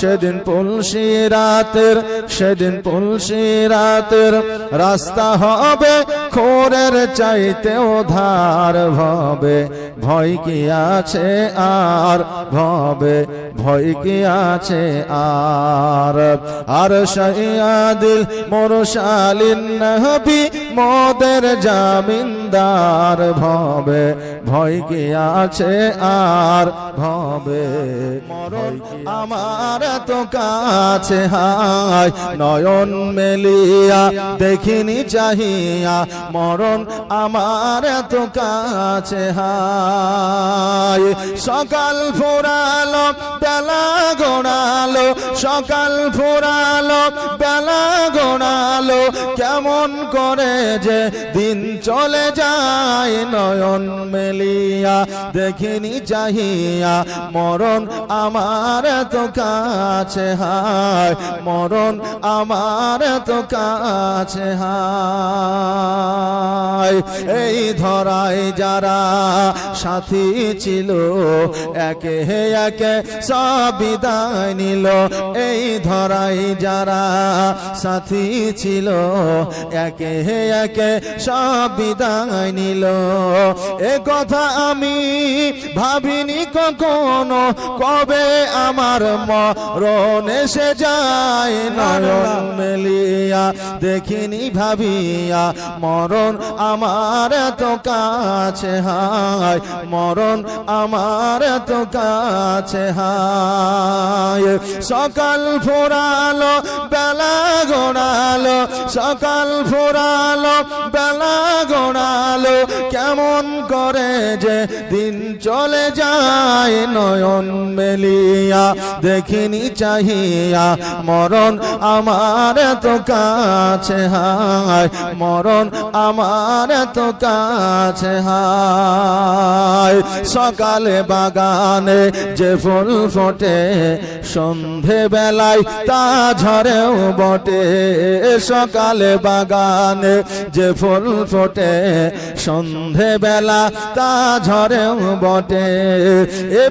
সেদিন পুলসি রাতের সেদিন পুলসি রাতের রাস্তা হবে খোরের চাইতেও ধার ভবে, ভয় কি আছে আর? ভবে, ভয় কি আছে আর? আর শাহিয়াদিল মোরশালিন নবী মোদের জামিনদার ভবে, ভয় কি আছে আর? ভবে আমার তো কাছে হায়, নয়ন মেলিয়া দেখিনি চাহিয়া মরণ আমার তো কাছে হায়। সকাল ফোরালো, বেলা গোড়ালো, সকাল ফোরালো, বেলা গোড়ালো, কেমন করে যে দিন চলে যায় নয়ন মেলিয়া। দেখিনি চাহিয়া, মরণ আমার তো কাছে হায়। মরণ আমার তো কাছে হায়। এই ধরায় যারা সাথী ছিল, একে একে সব বিদায় নিল। এই ধরাই যারা সাথী ছিল, একে একে সব বিদায় নিল। এ কথা আমি ভাবিনি কখনো, কবে আমার মরণ এসে যায়। নয়ন মেলিয়া দেখিনি ভাবিয়া মরণ আমার তো কাছে হায়, মরণ আমার তো কাছে হায়। সকাল ফোরালো, বেলা গোড়ালো, সকাল ফোরালো, বেলা গোড়ালো, কেমন করে যে দিন চলে যায় নয়ন মেলিয়া, দেখিনি চাহিয়া, মরণ আমার তো কাছে হায়, মরণ আমার তো কাছে হায়। সকালে বাগানে যে ফুল ফোটে, সন্ধে বেলায় তা ঝরেও বটে। সকালে বাগানে যে ফুল ফোটে, সন্ধে বেলা তা ঝরেও বটে। এ